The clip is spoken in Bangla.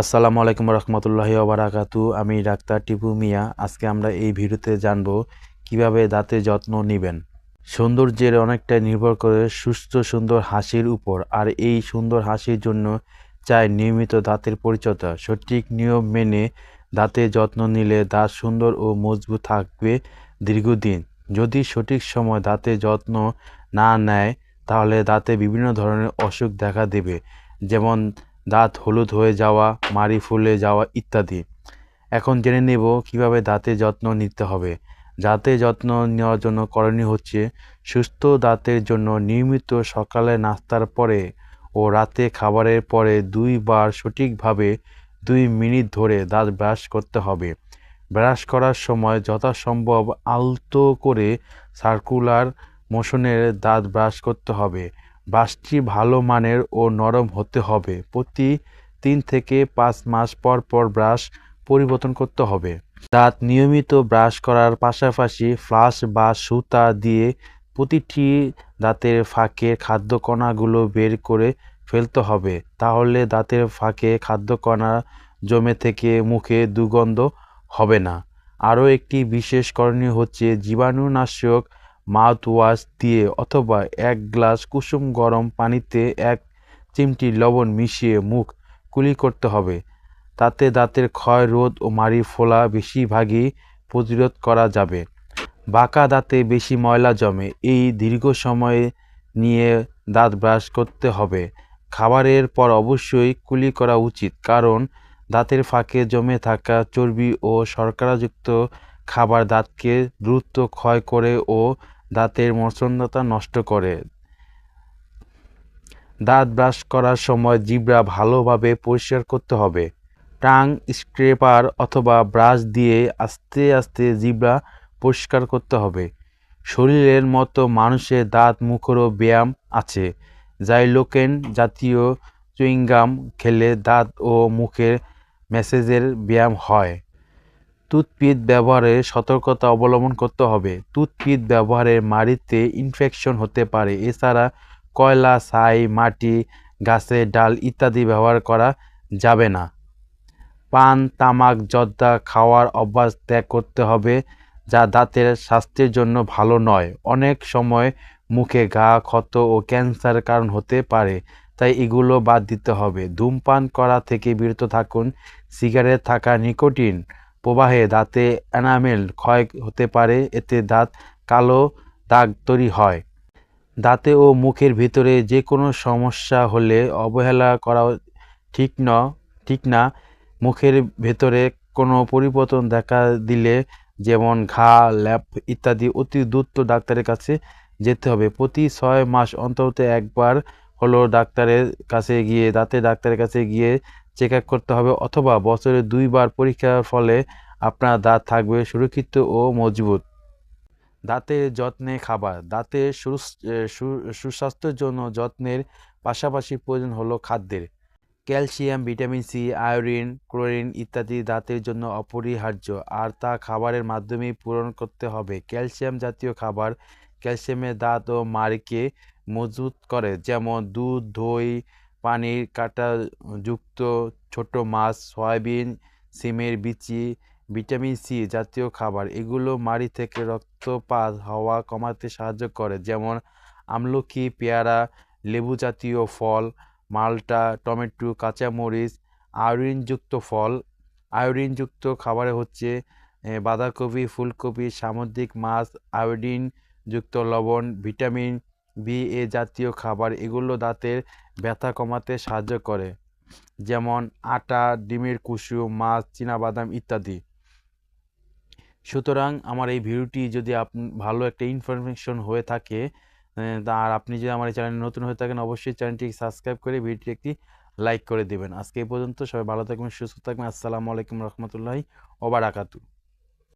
আসসালামু আলাইকুম রহমতুল্লাহি ওবারাকাতু, আমি ডাক্তার টিপু মিয়া। আজকে আমরা এই ভিডিওতে জানব কীভাবে দাঁতের যত্ন নেবেন। সৌন্দর্যের অনেকটা নির্ভর করে সুস্থ সুন্দর হাসির উপর, আর এই সুন্দর হাসির জন্য চাই নিয়মিত দাঁতের পরিচর্যা। সঠিক নিয়ম মেনে দাঁতের যত্ন নিলে দাঁত সুন্দর ও মজবুত থাকবে দীর্ঘদিন। যদি সঠিক সময় দাঁতের যত্ন না নেয়, তাহলে দাঁতে বিভিন্ন ধরনের অসুখ দেখা দেবে, যেমন দাঁত হলুদ হয়ে যাওয়া, মাড়ি ফুলে যাওয়া ইত্যাদি। এখন জেনে নেব কীভাবে দাঁতের যত্ন নিতে হবে। দাঁতের যত্ন নেওয়ার জন্য করণীয় হচ্ছে সুস্থ দাঁতের জন্য নিয়মিত সকালে নাস্তার পরে ও রাতে খাবারের পরে দুইবার সঠিকভাবে দুই মিনিট ধরে দাঁত ব্রাশ করতে হবে। ব্রাশ করার সময় যথাসম্ভব আলতো করে সার্কুলার মোশনের দাঁত ব্রাশ করতে হবে। ব্রাশটি ভালো মানের ও নরম হতে হবে। প্রতি তিন থেকে পাঁচ মাস পর পর ব্রাশ পরিবর্তন করতে হবে। দাঁত নিয়মিত ব্রাশ করার পাশাপাশি ফ্লাশ বা সুতা দিয়ে প্রতিটি দাঁতের ফাঁকে খাদ্যকণাগুলো বের করে ফেলতে হবে। তাহলে দাঁতের ফাঁকে খাদ্যকণা জমে থেকে মুখে দুর্গন্ধ হবে না। আরও একটি বিশেষ করণীয় হচ্ছে জীবাণুনাশক মাউথওয়াশ দিয়ে অথবা এক গ্লাস কুসুম গরম পানিতে এক চিমটি লবণ মিশিয়ে মুখ কুলি করতে হবে। তাতে দাঁতের ক্ষয় রোধ ও মাড়ি ফোলা বেশিরভাগই প্রতিরোধ করা যাবে। বাঁকা দাঁতে বেশি ময়লা জমে, এই দীর্ঘ সময় নিয়ে দাঁত ব্রাশ করতে হবে। খাবারের পর অবশ্যই কুলি করা উচিত, কারণ দাঁতের ফাঁকে জমে থাকা চর্বি ও শর্করাযুক্ত খাবার দাঁতকে দ্রুত ক্ষয় করে ও দাঁতের মসৃণতা নষ্ট করে। দাঁত ব্রাশ করার সময় জিব্রা ভালোভাবে পরিষ্কার করতে হবে। টাং স্ক্রেপার অথবা ব্রাশ দিয়ে আস্তে আস্তে জিব্রা পরিষ্কার করতে হবে। শরীরের মতো মানুষের দাঁত মুখেরও ব্যায়াম আছে। জাইলোকেন জাতীয় চুইংগাম খেলে দাঁত ও মুখের ম্যাসেজের ব্যায়াম হয়। টুথপিক ব্যবহারে সতর্কতা অবলম্বন করতে হবে। টুথপিক ব্যবহারে মাড়িতে ইনফেকশন হতে পারে। এছাড়া কয়লা, ছাই, মাটি গাছের ডাল ইত্যাদি ব্যবহার করা যাবে না। পান, তামাক, জর্দা খাওয়ার অভ্যাস ত্যাগ করতে হবে, যা দাঁতের স্বাস্থ্যের জন্য ভালো নয়। অনেক সময় মুখে ঘা, ক্ষত ও ক্যান্সার কারণ হতে পারে, তাই এগুলো বাদ দিতে হবে। ধূমপান করা থেকে বিরত থাকুন। সিগারেট থাকা নিকোটিন। প্রবাহে দাঁতে এনামেল ক্ষয় হতে পারে, এতে দাঁত কালো দাগ তৈরি হয়। দাঁতে ও মুখের ভিতরে যে কোনো সমস্যা হলে অবহেলা করা ঠিক ন, ঠিক না। মুখের ভেতরে কোনো পরিবর্তন দেখা দিলে যেমন ঘা, ল্যাপ ইত্যাদি অতি দ্রুত ডাক্তারের কাছে যেতে হবে। প্রতি ছয় মাস অন্তত একবার হলো ডাক্তারের কাছে গিয়ে দাঁতের ডাক্তারের কাছে গিয়ে চেক আপ করতে হবে অথবা বছরে দুইবার পরীক্ষার ফলে আপনার দাঁত থাকবে সুরক্ষিত ও মজবুত। দাঁতের যত্নে খাবার। দাঁতের সুস্বাস্থ্যের জন্য যত্নের পাশাপাশি প্রয়োজন হলো খাদ্যের। Calcium, vitamin C, iodine, chlorine ইত্যাদি দাঁতের জন্য অপরিহার্য। আর তা খাবারের মাধ্যমেই পূরণ করতে হবে। ক্যালসিয়াম জাতীয় খাবার ক্যালসিয়ামের দাঁত ও মাড়িকে মজবুত করে। যেমন দুধ, দই পানির কাটা যুক্ত ছোট মাছ, সয়াবিন, সিমের বিচি, ভিটামিন সি জাতীয় খাবার। এগুলো মাড়ি থেকে রক্তপাত হওয়া কমাতে সাহায্য করে, যেমন আমলকি, পেয়ারা, লেবু জাতীয় ফল, মালটা, টমেটো, কাঁচামরিচ, আয়োডিনযুক্ত ফল। আয়োডিনযুক্ত খাবারে হচ্ছে বাঁধাকপি, ফুলকপি, সামুদ্রিক মাছ, আয়োডিনযুক্ত লবণ, ভিটামিন বি এ জাতীয় খাবার এগুলো দাঁতের ব্যথা কমাতে সাহায্য করে। যেমন আটা, ডিমের কুসুম মাছ বাদাম ইত্যাদি। সুতরাং আমার এই ভিডিওটি যদি আপ, ভালো একটা ইনফরমেশন হয়ে থাকে আর আপনি যদি আমার এই চ্যানেলে নতুন হয়ে থাকেন, অবশ্যই চ্যানেলটি সাবস্ক্রাইব করে ভিডিওটি একটি লাইক করে দেবেন। আজকে এই পর্যন্ত সবাই ভালো থাকবেন, সুস্থ থাকবেন। আসসালামু আলাইকুম রহমতুল্লাহি ওবারাকাতু